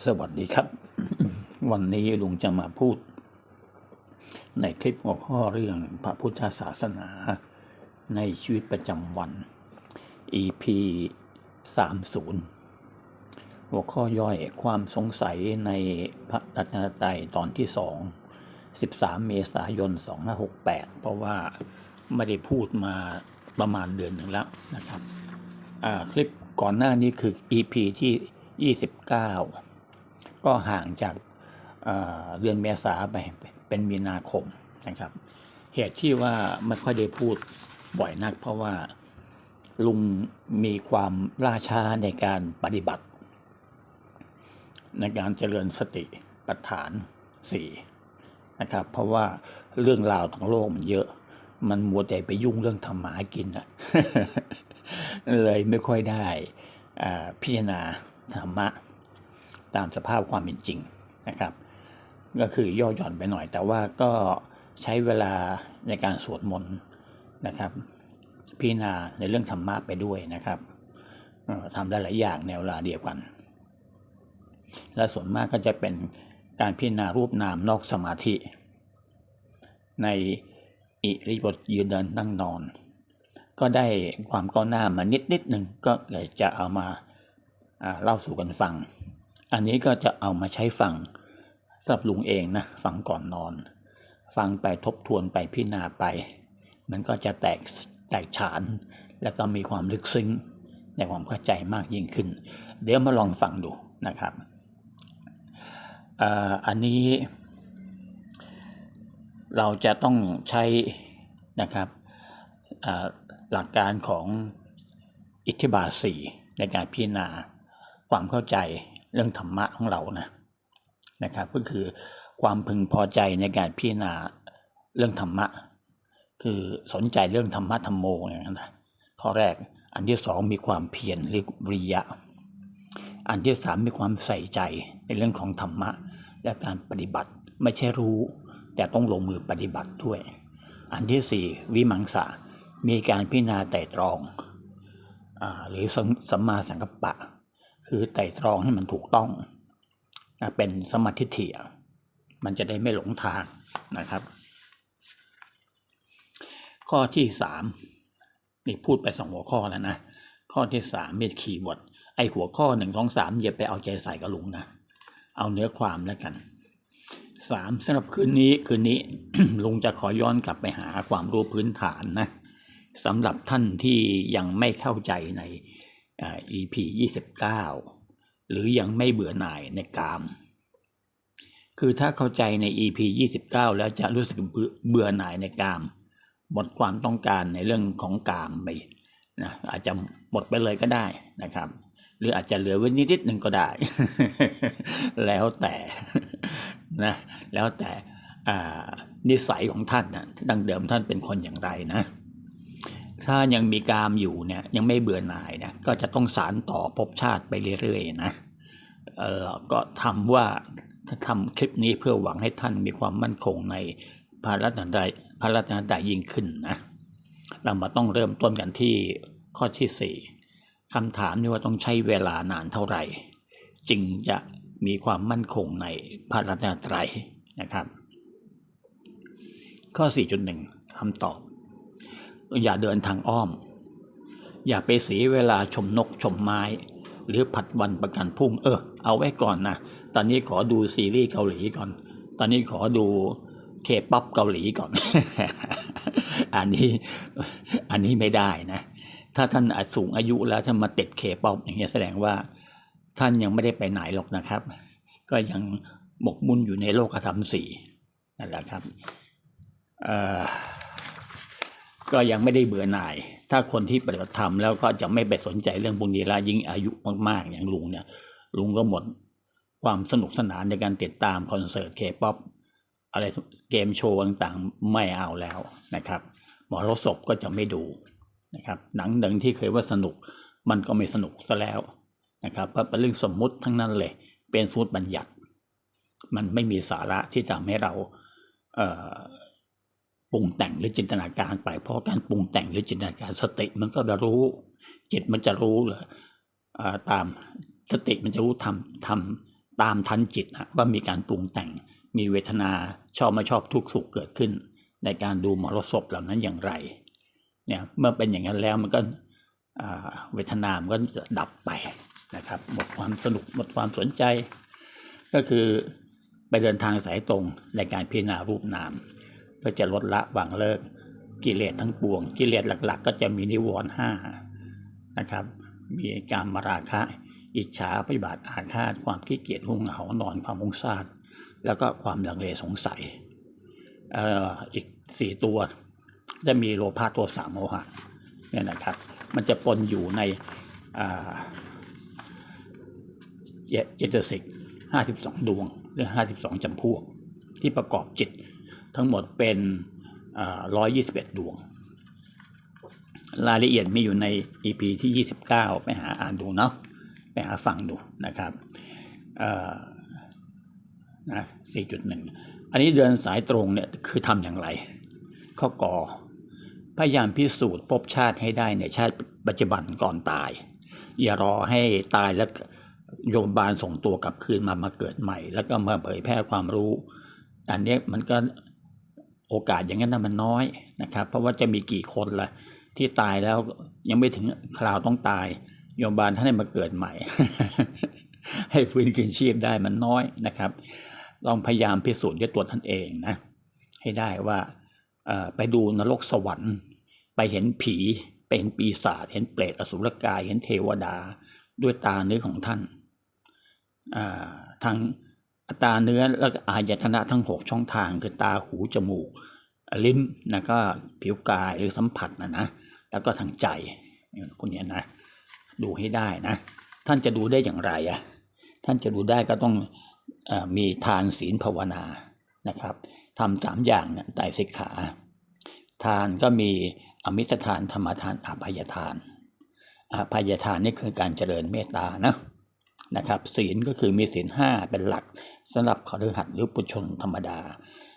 สวัสดีครับ วันนี้ลุงจะมาพูด ในคลิปหัวข้อเรื่องพระพุทธศาสนา ในชีวิตประจำวัน EP 30 หัวข้อย่อยความสงสัยในพระรัตนตรัยตอนที่สอง13 เมษายน 2568 เพราะว่าไม่ได้พูดมาประมาณเดือนหนึ่งแล้วนะครับ คลิปก่อนหน้านี้คือ EP ที่ 29 ก็ห่างจากเอ่อเดือนเมษาไปเป็นมีนาคมนะครับ เหตุที่ว่าไม่ค่อยได้พูดบ่อยนัก เพราะว่าลุงมีความล่าช้าในการปฏิบัติ ในการเจริญสติปัฏฐานสี่นะครับ เพราะว่าเรื่องราวของโลกมันเยอะ มันมัวแต่ไปยุ่งเรื่องทำมากินอะเลยไม่ค่อยได้พิจารณาธรรมะ ตามสภาพความเป็นจริงนะครับ ก็คือย่อหย่อนไปหน่อย แต่ว่าก็ใช้เวลาในการสวดมนต์นะครับ พิจารณาในเรื่องธรรมะไปด้วยนะครับทำได้หลายอย่างในเวลาเดียวกัน และส่วนมากก็จะเป็นการพิจารณารูปนามนอกสมาธิ ในอิริบถยืนเดินนั่งนอน ก็ได้ความก้าวหน้ามานิดนิดหนึ่งก็เลยจะเอามาเล่าสู่กันฟัง อันนี้ก็จะเอามาใช้ฟังสำหรับลุงเองนะฟังก่อนนอน ฟังไปทบทวนไปพิจารณาไป มันก็จะแตกแตกฉาน แล้วก็มีความลึกซึ้งในความเข้าใจมากยิ่งขึ้น เดี๋ยวมาลองฟังดูนะครับอันนี้เราจะต้องใช้นะครับหลักการของอิทธิบาทสี่ในการพิจารณาความเข้าใจ เรื่องธรรมะของเรานะนะครับ ก็คือความพึงพอใจในการพิจารณาเรื่องธรรมะ คือสนใจเรื่องธรรมะธรรมโมอย่างนั้นนะข้อแรกอันที่สองมีความเพียรหรือวิริยะ อันที่สามมีความใส่ใจในเรื่องของธรรมะ และการปฏิบัติไม่ใช่รู้ แต่ต้องลงมือปฏิบัติด้วย อันที่สี่วิมังสามีการพิจารณาไตร่ตรองอหรือสสัมมาสังกัปปะ คือไต่ตรองให้มันถูกต้องนะเป็นสมาธิฏฐิอะมันจะได้ไม่หลงทางนะครับ ข้อที่สามนี่พูดไปสองหัวข้อแล้วนะข้อที่สามมีคีย์เวิร์ดไอหัวข้อหนึ่งสองสามอย่าไปเอาใจใส่กับลุงนะเอาเนื้อความแล้วกันสามสำหรับคืนนี้คืนนี้ลุงจะขอย้อนกลับไปหาความรู้พื้นฐานนะสำหรับท่านที่ยังไม่เข้าใจใน EP 29 หรือยังไม่เบื่อหน่ายในกาม คือถ้าเข้าใจใน EP 29 แล้วจะรู้สึกเบื่อเบื่อหน่ายในกาม หมดความต้องการในเรื่องของกามไปนะอาจจะหมดไปเลยก็ได้นะครับ หรืออาจจะเหลือไว้นิดๆหนึ่งก็ได้ แล้วแต่นะแล้วแต่อ่านิสัยของท่านนะดังเดิมท่านเป็นคนอย่างไรนะ ถ้ายังมีกามอยู่เนี่ยยังไม่เบื่อหน่ายนะก็จะต้องสารต่อภพชาติไปเรื่อยๆนะเออก็ทำว่าทำคลิปนี้เพื่อหวังให้ท่านมีความมั่นคงในพระรัตนตรัยพระรัตนตรัยยิ่งขึ้นนะเรามาต้องเริ่มต้นกันที่ข้อที่สี่คำถามนี่ว่าต้องใช้เวลานานเท่าไหร่ จึงจะมีความมั่นคงในพระรัตนตรัยนะครับ ข้อ 4.1คำตอบ อย่าเดินทางอ้อม อย่าไปเสียเวลาชมนกชมไม้ หรือผัดวันประกันพรุ่งเออ เอาไว้ก่อนนะ ตอนนี้ขอดูซีรีส์เกาหลีก่อน ตอนนี้ขอดูเคป๊อปเกาหลีก่อน อันนี้ อันนี้ไม่ได้นะ ถ้าท่านอาจสูงอายุแล้วถ้ามาติดเคป๊อปอย่างเงี้ยแสดงว่าท่านยังไม่ได้ไปไหนหรอกนะครับ ก็ยังหมกมุ่นอยู่ในโลกธรรมสี่นั่นแหละครับ เอ่อ ก็ยังไม่ได้เบื่อหน่าย ถ้าคนที่ปฏิบัติธรรมแล้วก็จะไม่ไปสนใจเรื่องพวกนี้ละยิ่งอายุมากๆ อย่างลุงเนี่ย ลุงก็หมดความสนุกสนานในการติดตามคอนเสิร์ตเคป๊อปอะไรเกมโชว์ต่างๆ ไม่เอาแล้วนะครับ หมอรสพก็จะไม่ดูนะครับ หนังหนึ่งที่เคยว่าสนุกมันก็ไม่สนุกซะแล้วนะครับเพราะเป็นเรื่องสมมุติทั้งนั้นเลย เป็นสมมติบัญญัติ มันไม่มีสาระที่จะทำให้เราเออ ปรุงแต่งหรือจินตนาการไป เพราะการปรุงแต่งหรือจินตนาการสติมันก็จะรู้ จิตมันจะรู้เลยอ่าตามสติมันจะรู้ทำทำตามทันจิตนะว่ามีการปรุงแต่ง มีเวทนาชอบไม่ชอบทุกข์สุขเกิดขึ้น ในการดูมรสพเหล่านั้นอย่างไรเนี่ยเมื่อเป็นอย่างนั้นแล้วมันก็เวทนามันก็จะดับไปนะครับ หมดความสนุกหมดความสนใจ ก็คือไปเดินทางสายตรงในการพิจารณารูปนาม เพื่อจะลดละวางเลิกกิเลสทั้งปวง กิเลสหลัก ๆ ก็จะมีนิวรณ์ห้านะครับ มีการมาราคะ อิจฉาปฏิบัติอาฆาตความขี้เกียจหุ่งเหานอนความมุ่งซ่านแล้วก็ความลังเลสงสัยเอ่ออีกสี่ตัว จะมีโลภะโทสะโมหะเนี่ยนะครับ มันจะปนอยู่ในเจเจตสิกห้าสิบสองดวงหรือห้าสิบสองจำพวกที่ประกอบจิต ทั้งหมดเป็นร้อยยี่สิบเอ็ดดวง รายละเอียดมีอยู่ใน EP ที่ 29 ไปหาอ่านดูเนาะไปหาฟังดูนะครับเอ่อนะ4.1 อันนี้เดินสายตรงเนี่ยคือทำอย่างไร ข้อกอพยายามพิสูจน์พบชาติให้ได้ในชาติปัจจุบันก่อนตาย อย่ารอให้ตายแล้วโยมบาลส่งตัวกลับคืนมามาเกิดใหม่ แล้วก็มาเผยแพร่ความรู้ อันนี้มันก็ โอกาสอย่างนั้นมันน้อยนะครับ เพราะว่าจะมีกี่คนละที่ตายแล้วยังไม่ถึงคราวต้องตาย โยมบาลท่านให้มาเกิดใหม่ ให้ฟื้นคืนชีพได้มันน้อยนะครับ ลองพยายามพิสูจน์ด้วยตัวท่านเองนะให้ได้ว่าไปดูนรกสวรรค์ ไปเห็นผี ไปเห็นปีศาจเห็นเปรตอสุรกาย เห็นเทวดาด้วยตาเนื้อของท่านทาง ตาเนื้อแล้วก็อายตนะทั้งหกช่องทางคือตาหูจมูก ลิ้นนะก็ผิวกายหรือสัมผัสนะนะแล้วก็ทางใจพวกนี้นะดูให้ได้นะท่านจะดูได้อย่างไรอะท่านจะดูได้ก็ต้องออมีทานศีลภาวนานะครับทำสามอย่างเนี่ยไตรสิกขา ทานก็มีอมิสทานธรรมทานอภัยทานอภัยทานนี่คือการเจริญเมตตานะ นะครับศีลก็คือมีศีลห้าเป็นหลักสำหรับขฤหัสถ์หรือปุชนธรรมดา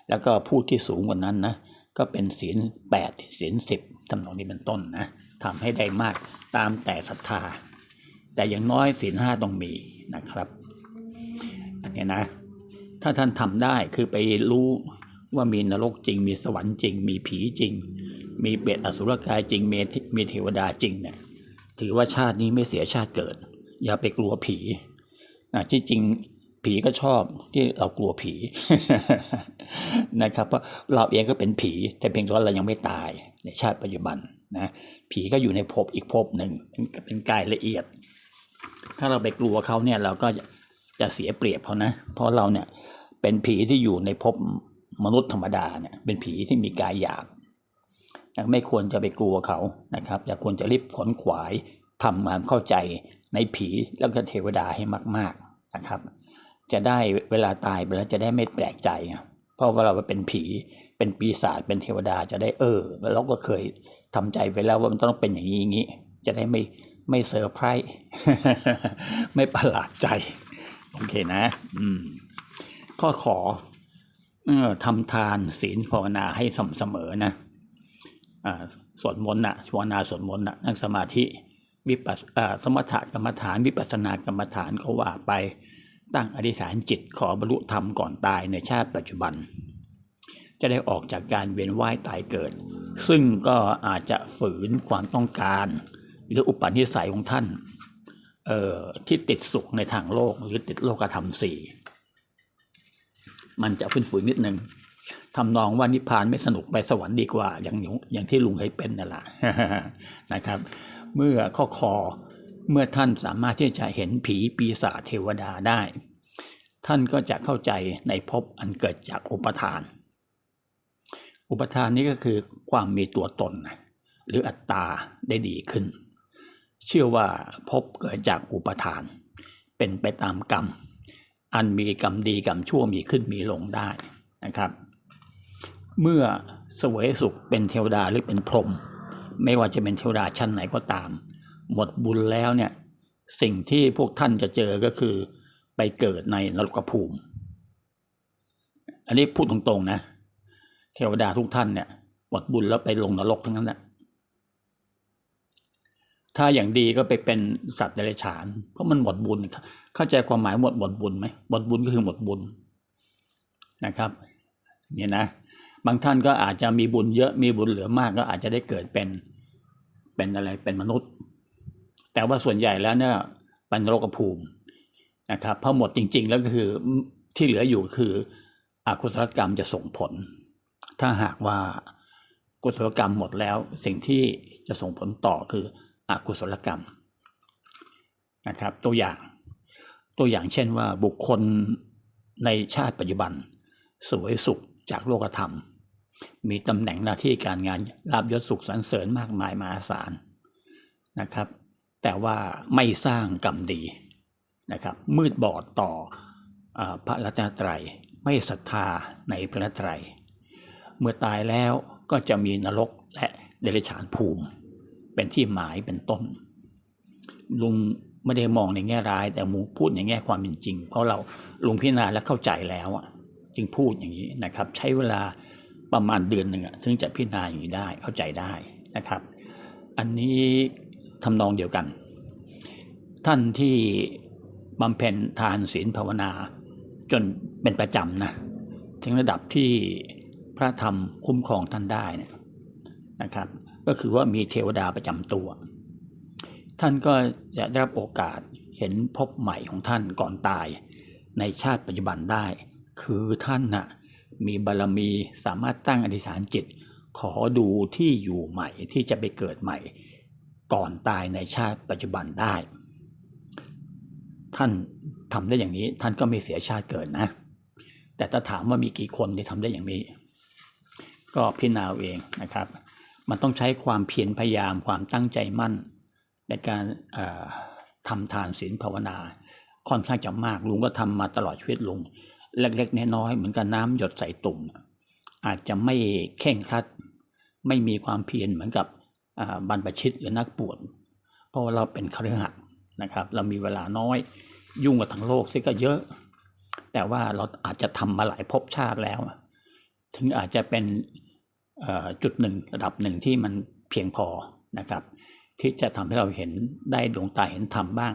แล้วก็ผู้ที่สูงกว่านั้นนะก็เป็นศีลแปดศีลสิบทำนองนี้เป็นต้นนะทำให้ได้มากตามแต่ศรัทธา แต่อย่างน้อยศีลห้าต้องมีนะครับ อันนี้นะ ถ้าท่านทำได้คือไปรู้ว่ามีนรกจริง มีสวรรค์จริง มีผีจริง มีเบตอสุรกายจริงมีเทวดาจริงเนี่ยถือว่าชาตินี้ไม่เสียชาติเกิด อย่าไปกลัวผีอะที่จริงผีก็ชอบที่เรากลัวผีนะครับ เพราะเราเองก็เป็นผี แต่เพียงแต่ว่าเรายังไม่ตายในชาติปัจจุบันนะผีก็อยู่ในภพอีกภพหนึ่งเป็นกายละเอียด ถ้าเราไปกลัวเขาเนี่ยเราก็จะเสียเปรียบเขานะ เพราะเราเนี่ยเป็นผีที่อยู่ในภพมนุษย์ธรรมดาเนี่ยเป็นผีที่มีกายหยาบไม่ควรจะไปกลัวเขานะครับ อย่าควรจะรีบขนขวายทำความเข้าใจ ในผีแล้วก็เทวดาให้มาก ๆนะครับ จะได้เวลาตายไปแล้วจะได้ไม่แปลกใจไงเพราะว่าเราเป็นผีเป็นปีศาจเป็นเทวดาจะได้เออเราก็เคยทำใจไปแล้วว่ามันต้องเป็นอย่างนี้อย่างนี้ จะได้ไม่ไม่เซอร์ไพรส์ไม่ประหลาดใจ โอเคนะ อืมข้อขอเออทำทานศีลภาวนาให้สม่ำเสมอนะอ่าสวดมนต์นะภาวนาสวดมนต์นะนั่งสมาธิ วิปัสสมถกรรมฐาน วิปัสสนากรรมฐานเขาว่าไปตั้งอธิษฐานจิตขอบรรลุธรรมก่อนตายในชาติปัจจุบัน จะได้ออกจากการเวียนว่ายตายเกิด ซึ่งก็อาจจะฝืนความต้องการ หรืออุปนิสัยของท่านออที่ติดสุขในทางโลกหรือติดโลกธรรมสี่มันจะฝืนๆนิดนึงทำนองว่านิพพานไม่สนุกไปสวรรค์ดีกว่า อย่างอย่างที่ลุงเคยเป็นนั่นแหละนะครับ เมื่อข้อคอ เมื่อท่านสามารถที่จะเห็นผีปีศาจเทวดาได้ ท่านก็จะเข้าใจในภพอันเกิดจากอุปทาน อุปทานนี้ก็คือความมีตัวตน หรืออัตตาได้ดีขึ้น เชื่อว่าภพเกิดจากอุปทาน เป็นไปตามกรรม อันมีกรรมดีกรรมชั่วมีขึ้นมีลงได้นะครับ เมื่อเสวยสุขเป็นเทวดาหรือเป็นพรหม ไม่ว่าจะเป็นเทวดาชั้นไหนก็ตาม หมดบุญแล้วเนี่ยสิ่งที่พวกท่านจะเจอก็คือ ไปเกิดในนรกภูมิ อันนี้พูดตรงๆนะ เทวดาทุกท่านเนี่ยหมดบุญแล้วไปลงนรกทั้งนั้นแหละถ้าอย่างดีก็ไปเป็นสัตว์เดรัจฉาน เพราะมันหมดบุญ เข้าใจความหมายหมดหมดบุญไหมหมดบุญก็คือหมดบุญนะครับเนี่ยนะ บางท่านก็อาจจะมีบุญเยอะมีบุญเหลือมากก็อาจจะได้เกิดเป็นเป็นอะไรเป็นมนุษย์ แต่ว่าส่วนใหญ่แล้วเนี่ยเป็นโรคภูมินะครับเพราะหมดจริง ๆ แล้วก็คือที่เหลืออยู่คืออกุศลกรรมจะส่งผล ถ้าหากว่ากุศลกรรมหมดแล้ว สิ่งที่จะส่งผลต่อคืออกุศลกรรมนะครับ ตัวอย่างตัวอย่างเช่นว่าบุคคลในชาติปัจจุบัน สวยสุขจากโลกธรรม มีตำแหน่งหน้าที่การงานลาบยศสุขสรรเสริญมากมายมหาศาลนะครับ แต่ว่าไม่สร้างกรรมดีนะครับ มืดบอดต่ออพระรัตนตรัย ไม่ศรัทธาในพระรัตนตรัย เมื่อตายแล้วก็จะมีนรกและเดรัจฉานภูมิ เป็นที่หมายเป็นต้น ลุงไม่ได้มองในแง่ร้าย แต่มูพูดในแง่ความเป็นจริง เพราะเราลุงพิจารณาและเข้าใจแล้วอะจึงพูดอย่างนี้นะครับ ใช้เวลา ประมาณเดือนหนึ่งถึงจะพิจารณาอย่างนี้ได้เข้าใจได้นะครับ อันนี้ทำนองเดียวกัน ท่านที่บำเพ็ญทานศีลภาวนาจนเป็นประจำนะถึงระดับที่พระธรรมคุ้มครองท่านได้นะนะครับ ก็คือว่ามีเทวดาประจำตัว ท่านก็จะได้รับโอกาสเห็นพบใหม่ของท่านก่อนตายในชาติปัจจุบันได้ คือท่านนะ่ะ มีบารรมีสามารถตั้งอธิษฐานจิต ขอดูที่อยู่ใหม่ที่จะไปเกิดใหม่ ก่อนตายในชาติปัจจุบันได้ ท่านทำได้อย่างนี้ท่านก็ไม่เสียชาติเกิดนะ แต่ถ้าถามว่ามีกี่คนที่ทำได้อย่างนี้ ก็พิจารณาเองนะครับ มันต้องใช้ความเพียรพยายามความตั้งใจมั่น ในการทำทานศีลภาวนาค่อนข้างจะมากลุงก็ทำมาตลอดชีวิตลุง เล็กๆน้อยๆเหมือนกับน้ำหยดใส่ตุ่ม อาจจะไม่เข่งครัด ไม่มีความเพียรเหมือนกับบรรพชิตหรือนักบวชเพราะเราเป็นคฤหัสถ์นะครับ เรามีเวลาน้อยยุ่งกับทั้งโลกซิก็เยอะ แต่ว่าเราอาจจะทำมาหลายภพชาติแล้ว ถึงอาจจะเป็นจุดหนึ่งระดับหนึ่งที่มันเพียงพอนะครับ ที่จะทำให้เราเห็นได้ดวงตาเห็นธรรมบ้าง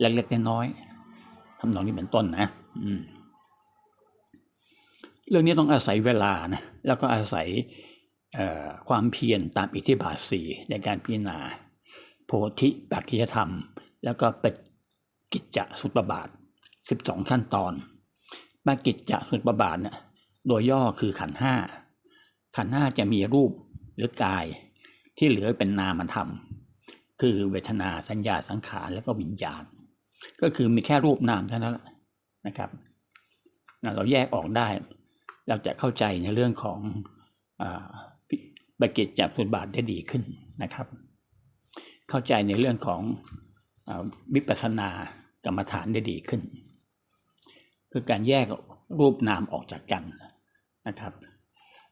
เล็กๆน้อยๆทำนองนี้เป็นต้นนะ อืม เรื่องนี้ต้องอาศัยเวลานะแล้วก็อาศัยความเพียรตามอิทธิบาทสี่ในการพิจารณา โพธิปัจจยธรรม แล้วก็ปกิจจะสุตบาท 12 ขั้นตอนปกิจจะสุตบาทเนี่ยโดยย่อคือขันห้าขันห้าจะมีรูปหรือกายที่เหลือเป็นนามธรรม คือเวทนาสัญญาสังขารแล้วก็วิญญาณ ก็คือมีแค่รูปนามเท่านั้นนะครับเราแยกออกได้ เราจะเข้าใจในเรื่องของบากิจจากสุบาทได้ดีขึ้นนะครับ เข้าใจในเรื่องของวิปัสสนากรรมฐานได้ดีขึ้น คือการแยกรูปนามออกจากกันนะครับ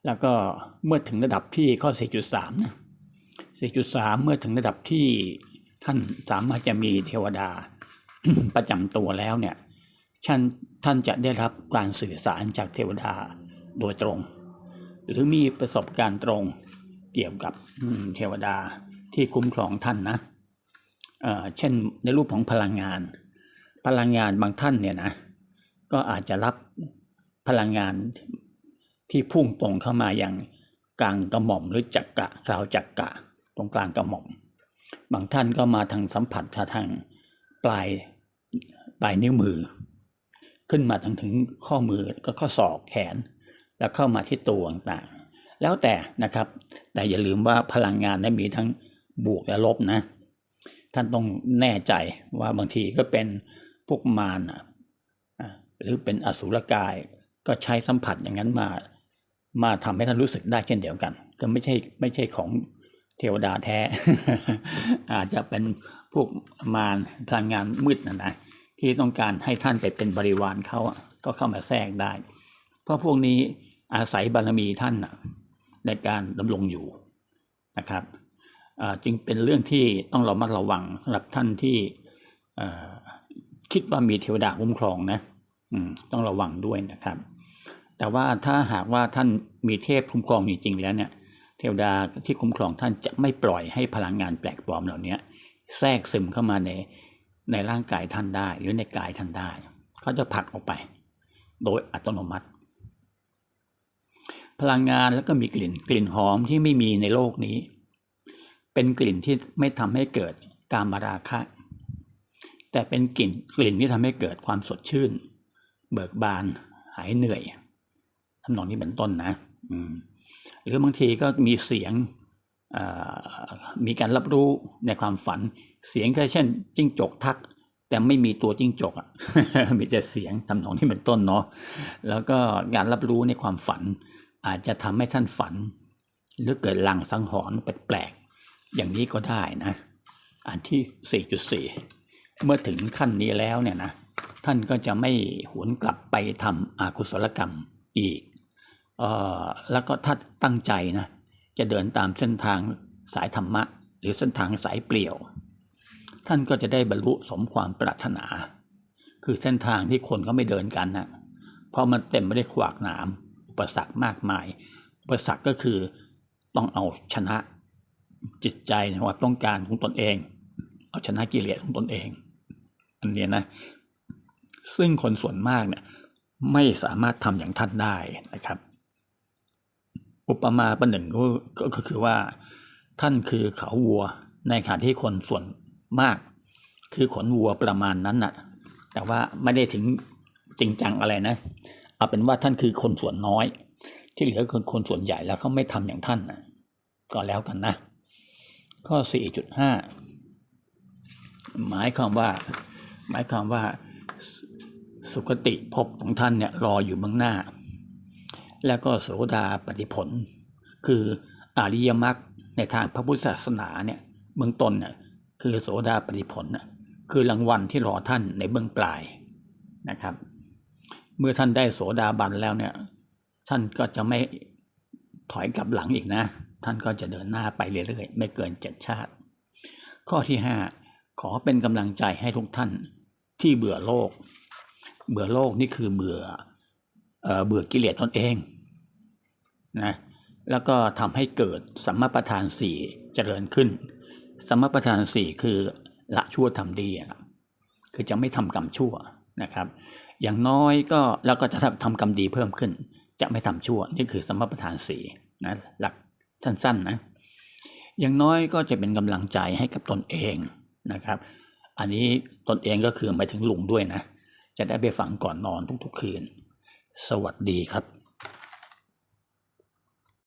แล้วก็เมื่อถึงระดับที่ข้อ 4.3 นะ 4.3 เมื่อถึงระดับที่ท่านสามารถจะมีเทวดาประจำตัวแล้วเนี่ยท่านท่านจะได้รับการสื่อสารจากเทวดา โดยตรง หรือมีประสบการณ์ตรงเกี่ยวกับเทวดาที่คุ้มครองท่านนะเเช่นในรูปของพลังงาน พลังงานบางท่านเนี่ยนะก็อาจจะรับพลังงานที่พุ่งตรงเข้ามาอย่างกลางกระหม่อมหรือจักกะกลาวจักกะ ตรงกลางกระหม่อม บางท่านก็มาทางสัมผัสทางปลายปลายนิ้วมือ ขึ้นมาทางถึงข้อมือก็ข้อศอกแขน แล้วเข้ามาที่ตัวต่างๆ แล้วแต่นะครับ แต่อย่าลืมว่าพลังงานนั้นมีทั้งบวกและลบนะ ท่านต้องแน่ใจว่าบางทีก็เป็นพวกมารหรือเป็นอสุรกายก็ใช้สัมผัสอย่างนั้นมา มาทำให้ท่านรู้สึกได้เช่นเดียวกัน ก็ไม่ใช่ไม่ใช่ของเทวดาแท้ อาจจะเป็นพวกมารพลังงานมืดนะนะที่ต้องการให้ท่านไปเป็นบริวารเขาก็เข้ามาแทรกได้ เพราะพวกนี้ อาศัยบารมีท่านในการดำรงอยู่นะครับจึงเป็นเรื่องที่ต้องเรามัดระวังสำหรับท่านที่คิดว่ามีเทวดาคุ้มครองนะต้องระวังด้วยนะครับ แต่ว่าถ้าหากว่าท่านมีเทพคุ้มครองจริงๆแล้วเนี่ย เทวดาที่คุ้มครองท่านจะไม่ปล่อยให้พลังงานแปลกปลอมเหล่านี้แทรกซึมเข้ามาในในร่างกายท่านได้ หรือในกายท่านได้เขาจะผลักออกไป โดยอัตโนมัติ พลังงานแล้วก็มีกลิ่น กลิ่นหอมที่ไม่มีในโลกนี้ เป็นกลิ่นที่ไม่ทำให้เกิดการมาราคะ แต่เป็นกลิ่นกลิ่นที่ทำให้เกิดความสดชื่น เบิกบานหายเหนื่อยทำนองนี้เป็นต้นนะ อืมหรือบางทีก็มีเสียงมีการรับรู้ในความฝัน เสียงก็เช่น จิ้งจกทัก แต่ไม่มีตัวจิ้งจกอะมีแต่เสียงทำนองนี้เป็นต้นเนาะแล้วก็การรับรู้ในความฝัน อาจจะทำให้ท่านฝัน หรือเกิดลังสังหรณ์แปลกๆ อย่างนี้ก็ได้นะ อันที่ 4.4 เมื่อถึงขั้นนี้แล้วเนี่ยนะ ท่านก็จะไม่หวนกลับไปทำอากุศลกรรมอีกออแล้วก็ถ้าตั้งใจนะจะเดินตามเส้นทางสายธรรมะ หรือเส้นทางสายเปลี่ยว ท่านก็จะได้บรรลุสมความปรารถนา คือเส้นทางที่คนก็ไม่เดินกันนะเพราะมันเต็มไปด้วยขวากหนาม อุปสรรคมากมาย อุปสรรคก็คือต้องเอาชนะจิตใจในความต้องการของตนเอง เอาชนะกิเลสของตนเอง อันนี้นะ ซึ่งคนส่วนมากเนี่ยไม่สามารถทำอย่างท่านได้นะครับ อุปมาประหนึ่งก็ก็คือว่า ท่านคือเขาวัวในขณะที่คนส่วนมาก คือขนวัวประมาณนั้นน่ะ แต่ว่าไม่ได้ถึงจริงจังอะไรนะ เอาเป็นว่าท่านคือคนส่วนน้อย ที่เหลือคือคนส่วนใหญ่แล้วเขาไม่ทำอย่างท่านนะก็แล้วกันนะ ข้อ 4.5 หมายความว่า หมายความว่าสุคติภพของท่านเนี่ยรออยู่เบื้องหน้า แล้วก็โสดาปฏิผล คืออริยมรรคในทางพระพุทธศาสนาเนี่ยเบื้องต้นเนี่ยคือโสดาปฏิผลน่ะคือรางวัลที่รอท่านในเบื้องปลายนะครับ เมื่อท่านได้โสดาบันแล้วเนี่ย ท่านก็จะไม่ถอยกลับหลังอีกนะ ท่านก็จะเดินหน้าไปเรื่อยๆ ไม่เกินเจ็ดชาติ ข้อที่ห้าขอเป็นกำลังใจให้ทุกท่านที่เบื่อโลก เบื่อโลกนี่คือเบื่อเออเบื่อกิเลสตนเองนะแล้วก็ทำให้เกิดสัมมาประธานสี่เจริญขึ้น สัมมาประธานสี่คือละชั่วทำดีอะคือจะไม่ทำกรรมชั่วนะครับ อย่างน้อยก็เราก็จะทำทำกรรมดีเพิ่มขึ้น จะไม่ทำชั่ว นี่คือสมรประธานสีนะหลักสั้นๆนะอย่างน้อยก็จะเป็นกำลังใจให้กับตนเองนะครับ อันนี้ตนเองก็คือหมายถึงลุงด้วยนะ จะได้ไปฟังก่อนนอนทุกๆคืน สวัสดีครับ